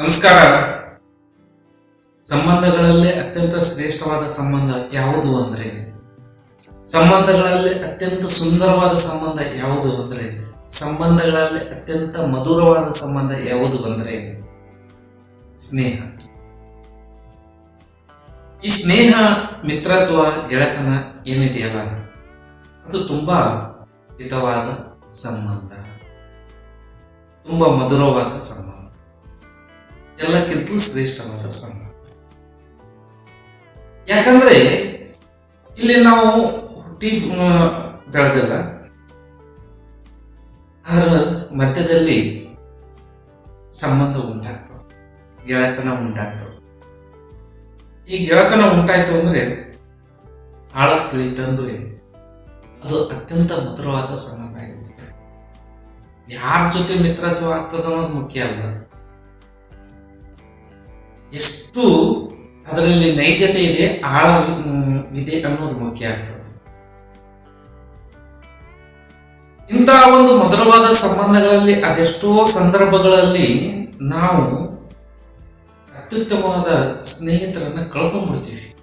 ನಮಸ್ಕಾರ. ಸಂಬಂಧಗಳಲ್ಲೇ ಅತ್ಯಂತ ಶ್ರೇಷ್ಠವಾದ ಸಂಬಂಧ ಯಾವುದು ಅಂದ್ರೆ? ಸಂಬಂಧಗಳಲ್ಲಿ ಅತ್ಯಂತ ಸುಂದರವಾದ ಸಂಬಂಧ ಯಾವುದು ಅಂದ್ರೆ? ಸಂಬಂಧಗಳಲ್ಲಿ ಅತ್ಯಂತ ಮಧುರವಾದ ಸಂಬಂಧ ಯಾವುದು ಅಂದ್ರೆ? ಸ್ನೇಹ. ಈ ಸ್ನೇಹ ಮಿತ್ರತ್ವ ಗೆಳೆತನ ಏನಿದೆಯಲ್ಲ, ಅದು ತುಂಬಾ ಹಿತವಾದ ಸಂಬಂಧ. ತುಂಬಾ ಮಧುರವಾದ ಸಂಬಂಧ. ಎಲ್ಲಕ್ಕಿಂತಲೂ ಶ್ರೇಷ್ಠವಾದ ಸಂಬಂಧ ಯಾಕಂದ್ರೆ ಇಲ್ಲಿ ನಾವು ಹುಟ್ಟಿ ಬೆಳೆದಲ್ಲ. ಅದರ ಮಧ್ಯದಲ್ಲಿ ಸಂಬಂಧ ಉಂಟಾಗ್ತದೆ. ಗೆಳೆತನ ಉಂಟಾಗ್ತದೆ. ಈ ಗೆಳೆತನ ಉಂಟಾಯ್ತು ಅಂದ್ರೆ ಆಳ ಕುಳಿತಂದು ಅದು ಅತ್ಯಂತ ಮಧುರವಾದ ಸಂಬಂಧ ಆಗಿರ್ತದೆ ಯಾರ ಜೊತೆ ಮಿತ್ರತ್ವ ಆಗ್ತದೆ ಅನ್ನೋದು ಮುಖ್ಯ ಅಲ್ಲ. ಎಷ್ಟು ಅದರಲ್ಲಿ ನೈಜತೆ ಇದೆ, ಆಳ ಅನ್ನೋದು ಮುಖ್ಯ ಆಗ್ತದೆ. ಇಂತಹ ಒಂದು ಮಧುರವಾದ ಸಂಬಂಧಗಳಲ್ಲಿ, ಅದೆಷ್ಟೋ ಸಂದರ್ಭಗಳಲ್ಲಿ ನಾವು ಅತ್ಯುತ್ತಮವಾದ ಸ್ನೇಹಿತರನ್ನ ಕಳ್ಕೊಂಡ್ಬಿಡ್ತೀವಿ.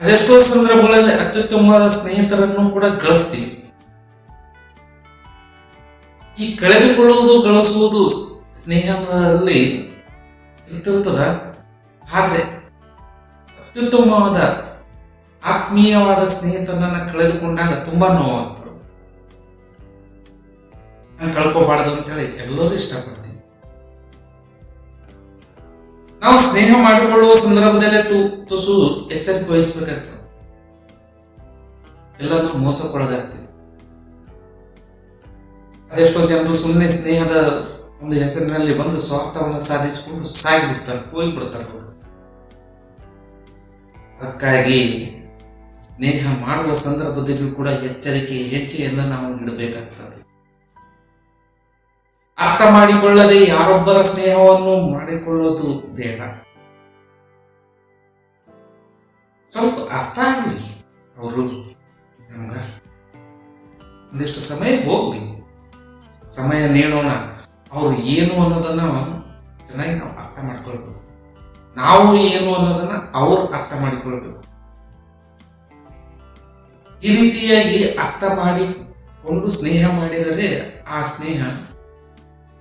ಅದೆಷ್ಟೋ ಸಂದರ್ಭಗಳಲ್ಲಿ ಅತ್ಯುತ್ತಮವಾದ ಸ್ನೇಹಿತರನ್ನು ಕೂಡ ಗಳಿಸ್ತೀವಿ. ಈ ಕಳೆದುಕೊಳ್ಳುವುದು, ಗಳಿಸುವುದು ಸ್ನೇಹದಲ್ಲಿ ಇರ್ತಿರ್ತದ ಆದ್ರೆ ಅತ್ಯುತ್ತಮವಾದ, ಆತ್ಮೀಯವಾದ ಸ್ನೇಹಿತನನ್ನ ಕಳೆದುಕೊಂಡಾಗ ತುಂಬಾ ನೋವಾಗ್ತದೆ. ನಾನು ಕಳ್ಕೋಬಾರ್ದು ಅಂತೇಳಿ ಎಲ್ಲರೂ ಇಷ್ಟಪಡ್ತೀವಿ ನಾವು ಸ್ನೇಹ ಮಾಡಿಕೊಳ್ಳುವ ಸಂದರ್ಭದಲ್ಲೇ ತು ತುಸು ಎಚ್ಚರಿಕೆ ವಹಿಸ್ಬೇಕಾಗ್ತದೆ ಎಲ್ಲರೂ ಮೋಸಕ್ಕೊಳಗಾಗ್ತೀವಿ. ಅದೆಷ್ಟೋ ಜನರು ಸುಮ್ಮನೆ ಸ್ನೇಹದ ಒಂದು ಹೆಸರಿನಲ್ಲಿ ಬಂದು ಸ್ವಾರ್ಥವನ್ನು ಸಾಧಿಸಿಕೊಂಡು ಸಾಗಿಬಿಡ್ತಾರೆ ಹೋಗ್ಬಿಡ್ತಾರೆ ಅವರು. ಅದಕ್ಕಾಗಿ ಸ್ನೇಹ ಮಾಡುವ ಸಂದರ್ಭದಲ್ಲಿಯೂ ಕೂಡ ಎಚ್ಚರಿಕೆ ಹೆಚ್ಚೆಯನ್ನು ನಾವು ಇಡಬೇಕಾಗ್ತದೆ ಅರ್ಥ ಮಾಡಿಕೊಳ್ಳದೆ ಯಾರೊಬ್ಬರ ಸ್ನೇಹವನ್ನು ಮಾಡಿಕೊಳ್ಳೋದು ಬೇಡ. ಸ್ವಲ್ಪ ಅರ್ಥ ಆಗಲಿ ಅವರು, ನಮ್ಗ. ಒಂದಿಷ್ಟು ಸಮಯ ಹೋಗ್ಲಿ. ಸಮಯ ನೀಡೋಣ. ಅವ್ರು ಏನು ಅನ್ನೋದನ್ನ ಚೆನ್ನಾಗಿ ನಾವು ಅರ್ಥ ಮಾಡ್ಕೊಳ್ಬೇಕು. ನಾವು ಏನು ಅನ್ನೋದನ್ನ ಅವ್ರು ಅರ್ಥ ಮಾಡಿಕೊಳ್ಬೇಕು. ಈ ರೀತಿಯಾಗಿ ಅರ್ಥ ಮಾಡಿಕೊಂಡು ಸ್ನೇಹ ಮಾಡಿದರೆ ಆ ಸ್ನೇಹ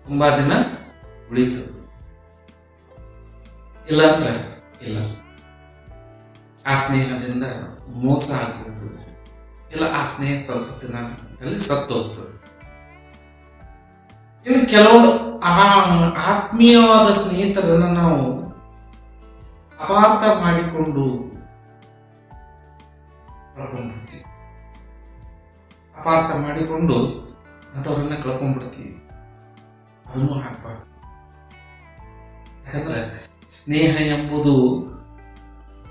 ತುಂಬಾ ದಿನ ಉಳಿತು. ಇಲ್ಲ ಅಂದ್ರೆ ಇಲ್ಲ. ಆ ಸ್ನೇಹದಿಂದ ಮೋಸ ಆಗ್ಬಿಡ್ತದೆ ಇಲ್ಲ, ಆ ಸ್ನೇಹ ಸ್ವಲ್ಪ ದಿನದಲ್ಲಿ ಸತ್ತು ಹೋಗ್ತದೆ ಇನ್ನು ಕೆಲವೊಂದು ಆತ್ಮೀಯವಾದ ಸ್ನೇಹಿತರನ್ನ ನಾವು ಅಪಾರ್ಥ ಮಾಡಿಕೊಂಡು ಕಳ್ಕೊಂಡ್ಬಿಡ್ತೀವಿ. ಅಪಾರ್ಥ ಮಾಡಿಕೊಂಡು ಅಂಥವ್ರನ್ನ ಕಳ್ಕೊಂಡ್ಬಿಡ್ತೀವಿ. ಅದನ್ನು ಆಗ್ಬಾರ್ದು ಯಾಕಂದ್ರೆ ಸ್ನೇಹ ಎಂಬುದು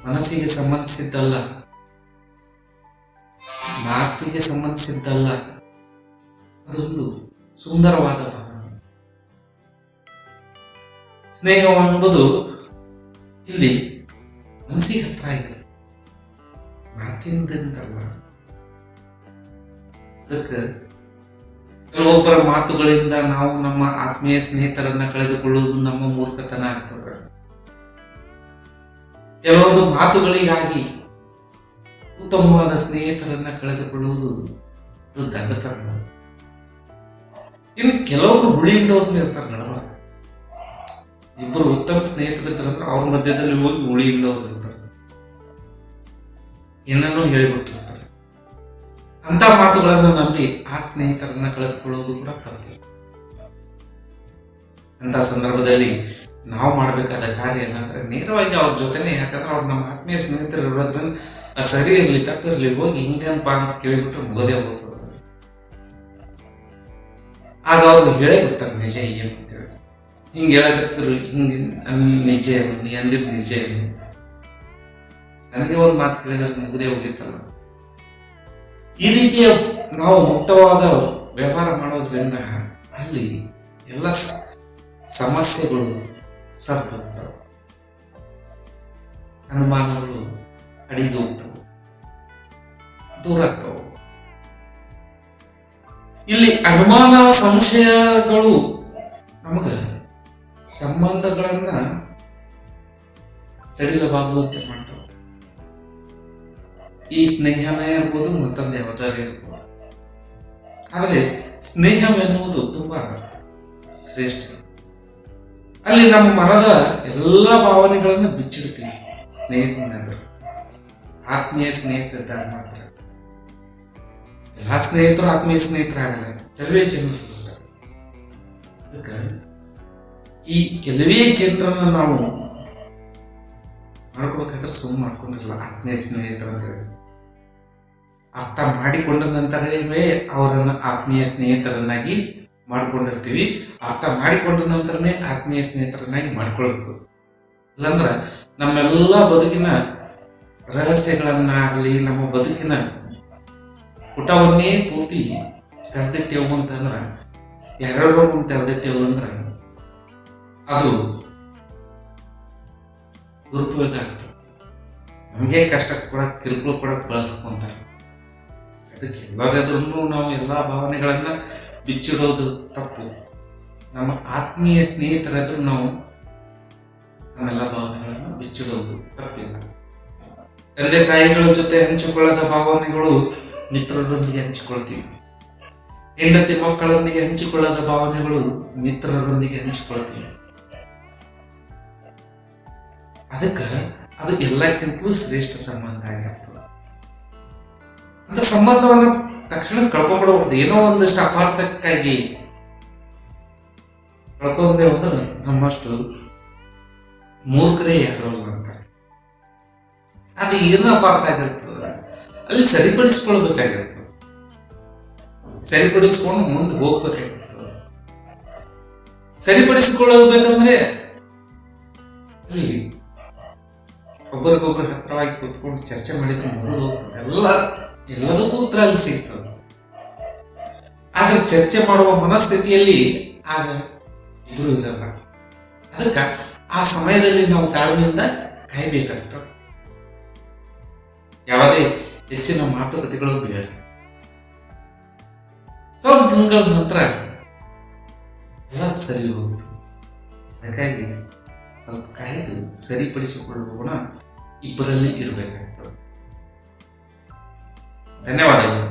ಮನಸ್ಸಿಗೆ ಸಂಬಂಧಿಸಿದ್ದಲ್ಲ, ಮಾತಿಗೆ ಸಂಬಂಧಿಸಿದ್ದಲ್ಲ, ಅದೊಂದು ಸುಂದರವಾದ ಸ್ನೇಹ ಎಂಬುದು ಇಲ್ಲಿ ಮನಸ್ಸಿಗೆ ಹತ್ರ ಆಗಿದೆ. ಮಾತಿಂದಂತಲ್ಲ ಅದಕ್ಕೆ ಕೆಲವೊಬ್ಬರ ಮಾತುಗಳಿಂದ ನಾವು ನಮ್ಮ ಆತ್ಮೀಯ ಸ್ನೇಹಿತರನ್ನ ಕಳೆದುಕೊಳ್ಳುವುದು ನಮ್ಮ ಮೂರ್ಖತನ ಆಗ್ತದೆ. ಕೆಲವೊಂದು ಮಾತುಗಳಿಗಾಗಿ ಉತ್ತಮವಾದ ಸ್ನೇಹಿತರನ್ನ ಕಳೆದುಕೊಳ್ಳುವುದು ದಂಡತನ ಇನ್ನು ಕೆಲವೊಬ್ಬರು ಹುಳಿ ಇರ್ತಾರೆ ನಡುವ. ಇಬ್ಬರು ಉತ್ತಮ ಸ್ನೇಹಿತರಿದ್ದಾರಂದ್ರೆ ಅವ್ರ ಮಧ್ಯದಲ್ಲಿ ಹೋಗಿ ಉಳಿ ಇಲ್ಲವ್ರು ಇರ್ತಾರೆ. ಏನನ್ನೋ ಹೇಳಿಬಿಟ್ಟಿರ್ತಾರೆ. ಅಂತ ಮಾತುಗಳನ್ನು ನಂಬಿ ಆ ಸ್ನೇಹಿತರನ್ನ ಕಳೆದುಕೊಳ್ಳೋದು ಕೂಡ ತಪ್ಪು. ಅಂತ ಸಂದರ್ಭದಲ್ಲಿ ನಾವು ಮಾಡಬೇಕಾದ ಕಾರ್ಯ ಏನಂದ್ರೆ ನೇರವಾಗಿ ಅವ್ರ ಜೊತೆನೆ, ಯಾಕಂದ್ರೆ ಅವ್ರು ನಮ್ಮ ಆತ್ಮೀಯ ಸ್ನೇಹಿತರು ಇರೋದ್ರಿಂದ ಸರಿ ಇರಲಿ ತಪ್ಪಿರಲಿ ಹೋಗಿ ಹಿಂಗೇನಪ್ಪ ಅಂತ ಕೇಳಿಬಿಟ್ರೆ ಮುಗೋದೇ ಹೋಗ್ತದೆ. ಆಗ ಅವ್ರು ಹೇಳೇ ಬಿಡ್ತಾರೆ, ನಿಜ ಏನು? ಹಿಂಗೆ ಹೇಳಕತ್ತಿದ್ರು, ಹಿಂಗೆ ನಿಜ ನೀ ಅಂದಿದ್ದು ನಿಜ ನನಗೆ ಒಂದು ಮಾತು ಕೇಳಿದ್ರೆ ಮುಗದೆ ಹೋಗಿತ್ತಲ್ಲ. ಈ ರೀತಿಯ ನಾವು ಮುಕ್ತವಾದ ವ್ಯವಹಾರ ಮಾಡೋದ್ರಿಂದ ಅಲ್ಲಿ ಎಲ್ಲ ಸಮಸ್ಯೆಗಳು ಸತ್ತೋಗ್ತವೆ. ಅನುಮಾನಗಳು ಅಡಿಗೆ ಹೋಗ್ತವೆ. ದೂರ ಆಗ್ತವೆ. ಇಲ್ಲಿ ಅನುಮಾನ, ಸಂಶಯಗಳು ನಮಗ ಸಂಬಂಧಗಳನ್ನ ಸಡಿಲವಾಗುವಂತೆ ಮಾಡ್ತಾವ. ಈ ಸ್ನೇಹನೇ ಇರ್ಬೋದು ಮತ್ತೊಂದು ಯಾವ್ದಾರು ಇರ್ಬೋದು. ಆದರೆ ಸ್ನೇಹವೆನ್ನುವುದು ತುಂಬಾ ಶ್ರೇಷ್ಠ. ಅಲ್ಲಿ ನಮ್ಮ ಮನದ ಎಲ್ಲ ಭಾವನೆಗಳನ್ನು ಬಿಚ್ಚಿಡ್ತೀವಿ. ಸ್ನೇಹಿತನಂದ್ರೆ ಆತ್ಮೀಯ ಸ್ನೇಹಿತರಿದ್ದಾಗ ಮಾತ್ರ. ಎಲ್ಲ ಸ್ನೇಹಿತರು ಆತ್ಮೀಯ ಸ್ನೇಹಿತರಾಗಲ್ಲ. ಕೆಲವೇ ಜನರು. ಅದಕ್ಕೆ ಈ ಕೆಲವೇ ಜನರನ್ನ ನಾವು ಮಾಡ್ಕೋಬೇಕಾದ್ರೆ ಸುಮ್ಮನೆ ಮಾಡ್ಕೊಂಡಿರಲ್ಲ ಆತ್ಮೀಯ ಸ್ನೇಹಿತರು ಅಂತ ಹೇಳಿ. ಅರ್ಥ ಮಾಡಿಕೊಂಡ ನಂತರವೇ ಅವರನ್ನು ಆತ್ಮೀಯ ಸ್ನೇಹಿತರನ್ನಾಗಿ ಮಾಡ್ಕೊಂಡಿರ್ತೀವಿ. ಅರ್ಥ ಮಾಡಿಕೊಂಡ ನಂತರನೇ ಆತ್ಮೀಯ ಸ್ನೇಹಿತರನ್ನಾಗಿ ಮಾಡ್ಕೊಳ್ಬೇಕು. ಇಲ್ಲಾಂದ್ರ ನಮ್ಮೆಲ್ಲ ಬದುಕಿನ ರಹಸ್ಯಗಳನ್ನಾಗಲಿ, ನಮ್ಮ ಬದುಕಿನ ಪುಟವನ್ನೇ ಪೂರ್ತಿ ತೆರೆದಿಟ್ಟೆವು ಅಂತಂದ್ರೆ, ಯಾರ್ಯಾರೋ ಮುಂದೆ ತೆರೆದಿಟ್ಟೆವು ಅಂದ್ರ ಅದು ದುರುಪಯೋಗ ಆಗ್ತದೆ ನಮಗೆ ಕಷ್ಟ ಕೂಡ ಕಿರುಕುಳ ಕೊಡಕ್ ಬಳಸ್ಕೊಂತಾರೆ. ಅದಕ್ಕೆ ಎಲ್ಲರೆದುರು ನಾವು ಎಲ್ಲಾ ಭಾವನೆಗಳನ್ನ ಬಿಚ್ಚಿಡೋದು ತಪ್ಪು. ನಮ್ಮ ಆತ್ಮೀಯ ಸ್ನೇಹಿತರಾದ್ರೂ ನಾವು ನಮ್ಮೆಲ್ಲ ಭಾವನೆಗಳನ್ನು ಬಿಚ್ಚಿಡೋದು ತಪ್ಪಿಲ್ಲ. ತಂದೆ ತಾಯಿಗಳ ಜೊತೆ ಹಂಚಿಕೊಳ್ಳದ ಭಾವನೆಗಳು ಮಿತ್ರರೊಂದಿಗೆ ಹಂಚಿಕೊಳ್ತೀವಿ. ಹೆಂಡತಿ ಮಕ್ಕಳೊಂದಿಗೆ ಹಂಚಿಕೊಳ್ಳದ ಭಾವನೆಗಳು ಮಿತ್ರರೊಂದಿಗೆ ಹಂಚಿಕೊಳ್ತೀವಿ. ಅದಕ್ಕ ಅದು ಎಲ್ಲಕ್ಕಿಂತಲೂ ಶ್ರೇಷ್ಠ ಸಂಬಂಧ ಆಗಿರ್ತದೆ. ಅಂತ ಸಂಬಂಧವನ್ನು ತಕ್ಷಣ ಕಳ್ಕೊಂಡ್ಬಿಡಬಹುದು ಏನೋ ಒಂದಷ್ಟು ಅಪಾರ್ಥಕ್ಕಾಗಿ ಕಳ್ಕೊಂಡ್ರೆ ಅಂದ್ರೆ ನಮ್ಮಷ್ಟು ಮೂರ್ಖರೇ ಯಾರು ಅಂತ ಅದು ಏನು ಅಪಾರ್ಥ ಆಗಿರ್ತದೆ? ಅಲ್ಲಿ ಸರಿಪಡಿಸ್ಕೊಳ್ಬೇಕಾಗಿರ್ತದೆ. ಸರಿಪಡಿಸ್ಕೊಂಡು ಮುಂದೆ ಹೋಗ್ಬೇಕಾಗಿರ್ತದೆ. ಸರಿಪಡಿಸ್ಕೊಳ್ಬೇಕಂದ್ರೆ ಒಬ್ಬರಿಗೊಬ್ಬರ ಹತ್ರವಾಗಿ ಕೂತ್ಕೊಂಡು ಚರ್ಚೆ ಮಾಡಿದ್ರೆ ಮುಗಿದು ಎಲ್ಲ ಎಲ್ಲದಕ್ಕೂ ಉತ್ತರ ಅಲ್ಲಿ ಸಿಗ್ತದೆ. ಆದ್ರೆ ಚರ್ಚೆ ಮಾಡುವ ಮನಸ್ಥಿತಿಯಲ್ಲಿ ಆಗ ಇಬ್ರು ಇರಲ್ಲ ಅದಕ್ಕೆ ಆ ಸಮಯದಲ್ಲಿ ನಾವು ತಾಳ್ಮೆಯಿಂದ ಕಾಯ್ಬೇಕಾಗ್ತದೆ. ಯಾವುದೇ ಹೆಚ್ಚಿನ ಮಾತುಕತೆಗಳು ಬೇಡ. ಸ್ವಲ್ಪ ದಿನಗಳ ನಂತರ ಎಲ್ಲ ಸರಿ ಹೋಗ್ತದೆ. ಅದಕ್ಕಾಗಿ ಸ್ವಲ್ಪ ಕಾಯ್ದು ಸರಿಪಡಿಸಿಕೊಳ್ಳುವ ಗುಣ ಇಬ್ಬರಲ್ಲಿ ಇರಬೇಕಾಗ್ತದೆ. ಧನ್ಯವಾದಗಳು.